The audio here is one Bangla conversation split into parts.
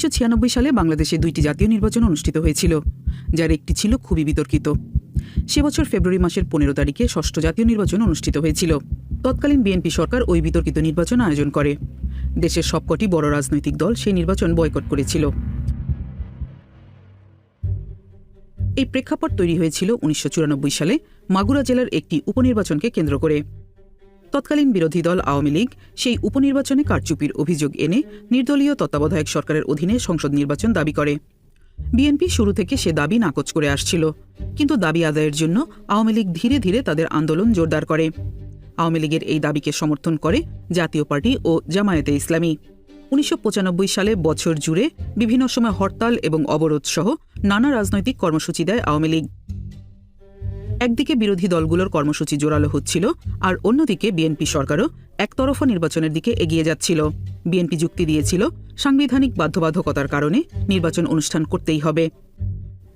উনিশশো সালে বাংলাদেশে দুইটি জাতীয় নির্বাচন অনুষ্ঠিত হয়েছিল, যার একটি ছিল খুবই বিতর্কিত। সে বছর ফেব্রুয়ারি মাসের পনেরো তারিখে ষষ্ঠ জাতীয় নির্বাচন অনুষ্ঠিত হয়েছিল। তৎকালীন বিএনপি সরকার ওই বিতর্কিত নির্বাচন আয়োজন করে। দেশের সবকটি বড় রাজনৈতিক দল সেই নির্বাচন বয়কট করেছিল। এই প্রেক্ষাপট তৈরি হয়েছিল উনিশশো চুরানব্বই সালে মাগুরা জেলার একটি উপনির্বাচনকে কেন্দ্র করে। তৎকালীন বিরোধী দল আওয়ামী লীগ সেই উপনির্বাচনে কারচুপির অভিযোগ এনে নির্দলীয় তত্ত্বাবধায়ক সরকারের অধীনে সংসদ নির্বাচন দাবি করে। বিএনপি শুরু থেকে সে দাবি নাকচ করে আসছিল, কিন্তু দাবি আদায়ের জন্য আওয়ামী লীগ ধীরে ধীরে তাদের আন্দোলন জোরদার করে। আওয়ামী লীগের এই দাবিকে সমর্থন করে জাতীয় পার্টি ও জামায়াতে ইসলামী। উনিশশো পঁচানব্বই সালে বছর জুড়ে বিভিন্ন সময় হরতাল এবং অবরোধ সহ নানা রাজনৈতিক কর্মসূচি দেয় আওয়ামী লীগ। একদিকে বিরোধী দলগুলোর কর্মসূচি জোরালো হচ্ছিল, আর অন্যদিকে বিএনপি সরকারও একতরফা নির্বাচনের দিকে এগিয়ে যাচ্ছিল। বিএনপি যুক্তি দিয়েছিল, সাংবিধানিক বাধ্যবাধকতার কারণে নির্বাচন অনুষ্ঠান করতেই হবে।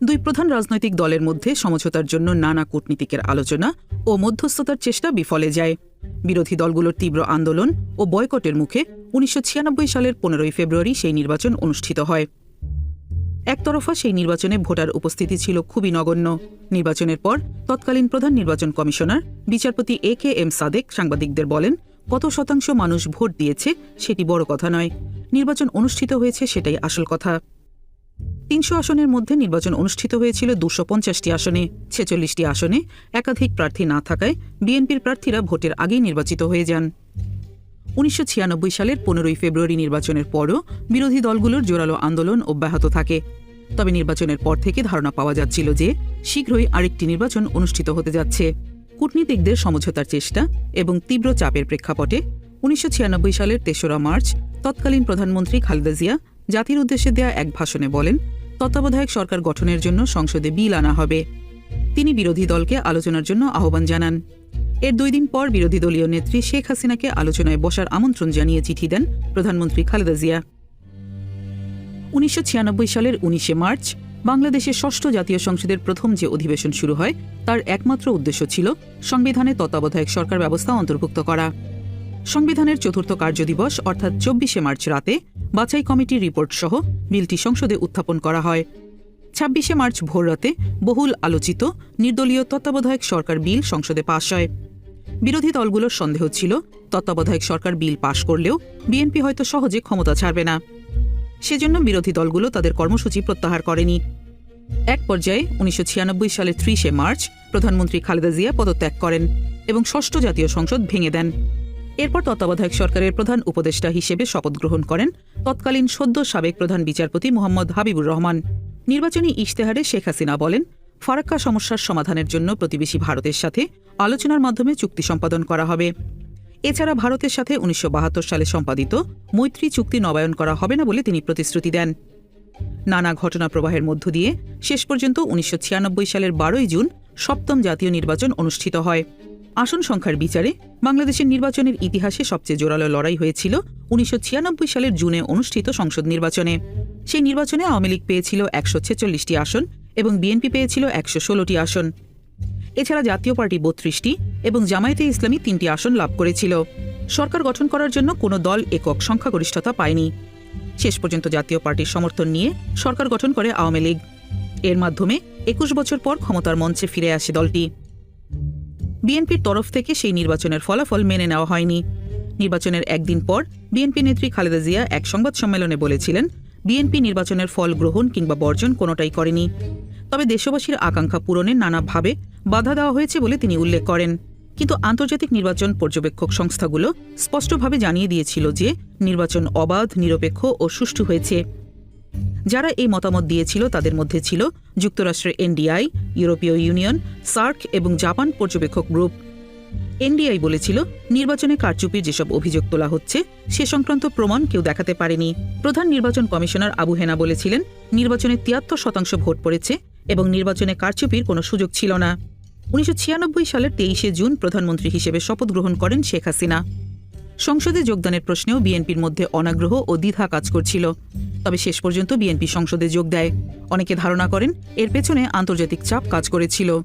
দুই প্রধান রাজনৈতিক দলের মধ্যে সমঝোতার জন্য নানা কূটনীতিকের আলোচনা ও মধ্যস্থতার চেষ্টা বিফলে যায়। বিরোধী দলগুলোর তীব্র আন্দোলন ও বয়কটের মুখে উনিশশো ছিয়ানব্বই সালের পনেরোই ফেব্রুয়ারি সেই নির্বাচন অনুষ্ঠিত হয়। একতরফা সেই নির্বাচনে ভোটার উপস্থিতি ছিল খুবই নগণ্য। নির্বাচনের পর তৎকালীন প্রধান নির্বাচন কমিশনার, বিচারপতি এ কে এম সাদেক সাংবাদিকদের বলেন, কত শতাংশ মানুষ ভোট দিয়েছে সেটি বড় কথা নয়। নির্বাচন অনুষ্ঠিত হয়েছে সেটাই আসল কথা। তিনশো আসনের মধ্যে নির্বাচন অনুষ্ঠিত হয়েছিল দুশো পঞ্চাশটি আসনে। ছেচল্লিশটি আসনে একাধিক প্রার্থী না থাকায় বিএনপির প্রার্থীরা ভোটের আগেই নির্বাচিত হয়ে যান। উনিশশো ছিয়ানব্বই সালের পনেরোই ফেব্রুয়ারি নির্বাচনের পরও বিরোধী দলগুলোর জোরালো আন্দোলন অব্যাহত থাকে। তবে নির্বাচনের পর থেকে ধারণা পাওয়া যাচ্ছিল যে শীঘ্রই আরেকটি নির্বাচন অনুষ্ঠিত হতে যাচ্ছে। কূটনীতিকদের সমঝোতার চেষ্টা এবং তীব্র চাপের প্রেক্ষাপটে উনিশশো ছিয়ানব্বই সালের তেসরা মার্চ তৎকালীন প্রধানমন্ত্রী খালেদা জিয়া জাতির উদ্দেশ্যে দেয়া এক ভাষণে বলেন, তত্ত্বাবধায়ক সরকার গঠনের জন্য সংসদে বিল আনা হবে। তিনি বিরোধী দলকে আলোচনার জন্য আহ্বান জানান। এর দুই দিন পর বিরোধী দলীয় নেত্রী শেখ হাসিনাকে আলোচনায় বসার আমন্ত্রণ জানিয়ে চিঠি দেন প্রধানমন্ত্রী খালেদা জিয়া। উনিশশো ছিয়ানব্বই সালের উনিশে মার্চ, বাংলাদেশের ষষ্ঠ জাতীয় সংসদের প্রথম যে অধিবেশন শুরু হয়, তার একমাত্র উদ্দেশ্য ছিল সংবিধানে তত্ত্বাবধায়ক সরকার ব্যবস্থা অন্তর্ভুক্ত করা। সংবিধানের চতুর্থ কার্যদিবস অর্থাৎ চব্বিশে মার্চ রাতে, বাছাই কমিটির রিপোর্ট সহ বিলটি সংসদে উত্থাপন করা হয়। ছাব্বিশে মার্চ ভোররাতে বহুল আলোচিত, নির্দলীয় তত্ত্বাবধায়ক সরকার বিল সংসদে পাশ হয়। বিরোধী দলগুলোর সন্দেহ ছিল। তত্ত্বাবধায়ক সরকার বিল পাশ করলেও বিএনপি হয়তো সহজে ক্ষমতা ছাড়বে না। সেজন্য বিরোধী দলগুলো তাদের কর্মসূচি প্রত্যাহার করেনি। এক পর্যায়ে উনিশশো ছিয়ানব্বই সালের ত্রিশে মার্চ প্রধানমন্ত্রী খালেদা জিয়া পদত্যাগ করেন এবং ষষ্ঠ জাতীয় সংসদ ভেঙে দেন। এরপর তত্ত্বাবধায়ক সরকারের প্রধান উপদেষ্টা হিসেবে শপথ গ্রহণ করেন তৎকালীন সদ্য সাবেক প্রধান বিচারপতি মোহাম্মদ হাবিবুর রহমান। নির্বাচনী ইশতেহারে শেখ হাসিনা বলেন ফারাক্কা সমস্যার সমাধানের জন্য প্রতিবেশী ভারতের সাথে আলোচনার মাধ্যমে চুক্তি সম্পাদন করা হবে। এছাড়া ভারতের সাথে উনিশশো সালে সম্পাদিত মৈত্রী চুক্তি নবায়ন করা হবে না বলে তিনি প্রতিশ্রুতি দেন। নানা ঘটনা প্রবাহের মধ্য দিয়ে শেষ পর্যন্ত উনিশশো ছিয়ানব্বই সালের বারোই জুন সপ্তম জাতীয় নির্বাচন অনুষ্ঠিত হয়। আসন সংখ্যার বিচারে বাংলাদেশের নির্বাচনের ইতিহাসে সবচেয়ে জোরালো লড়াই হয়েছিল উনিশশো ছিয়ানব্বই সালের জুনে অনুষ্ঠিত সংসদ নির্বাচনে। সেই নির্বাচনে আওয়ামী লীগ পেয়েছিল একশো ছেচল্লিশটি আসন এবং বিএনপি পেয়েছিল একশো ষোলোটি আসন। এছাড়া জাতীয় পার্টি বত্রিশটি এবং জামায়াতে ইসলামী তিনটি আসন লাভ করেছিল। সরকার গঠন করার জন্য কোনো দল একক সংখ্যাগরিষ্ঠতা পায়নি। শেষ পর্যন্ত জাতীয় পার্টির সমর্থন নিয়ে সরকার গঠন করে আওয়ামী লীগ। এর মাধ্যমে একুশ বছর পর ক্ষমতার মঞ্চে ফিরে আসে দলটি। বিএনপির তরফ থেকে সেই নির্বাচনের ফলাফল মেনে নেওয়া হয়নি। নির্বাচনের একদিন পর বিএনপি নেত্রী খালেদা জিয়া এক সংবাদ সম্মেলনে বলেছিলেন বিএনপি নির্বাচনের ফল গ্রহণ কিংবা বর্জন কোনোটাই করেনি। তবে দেশবাসীর আকাঙ্ক্ষা পূরণে নানাভাবে বাধা দেওয়া হয়েছে বলে তিনি উল্লেখ করেন। কিন্তু আন্তর্জাতিক নির্বাচন পর্যবেক্ষক সংস্থাগুলো স্পষ্টভাবে জানিয়ে দিয়েছিল যে নির্বাচন অবাধ, নিরপেক্ষ ও সুষ্ঠু হয়েছে। যারা এই মতামত দিয়েছিল তাদের মধ্যে ছিল যুক্তরাষ্ট্রের এনডিআই, ইউরোপীয় ইউনিয়ন, সার্ক এবং জাপান পর্যবেক্ষক গ্রুপ। এনডিআই বলেছিল, নির্বাচনে কারচুপির যেসব অভিযোগ তোলা হচ্ছে, সে সংক্রান্ত প্রমাণ কেউ দেখাতে পারেনি। প্রধান নির্বাচন কমিশনার আবু হেনা বলেছিলেন, নির্বাচনে তিয়াত্তর শতাংশ ভোট পড়েছে এবং নির্বাচনে কারচুপির কোনো সুযোগ ছিল না। উনিশশো ছিয়ানব্বই সালের তেইশে জুন প্রধানমন্ত্রী হিসেবে শপথ গ্রহণ করেন শেখ হাসিনা। সংসদে যোগদানের প্রশ্নেও বিএনপির মধ্যে অনাগ্রহ ও দ্বিধা কাজ করছিল। তবে শেষ পর্যন্ত বিএনপি সংসদে যোগ দেয়। অনেকে ধারণা করেন, এর পেছনে আন্তর্জাতিক চাপ কাজ করেছিল।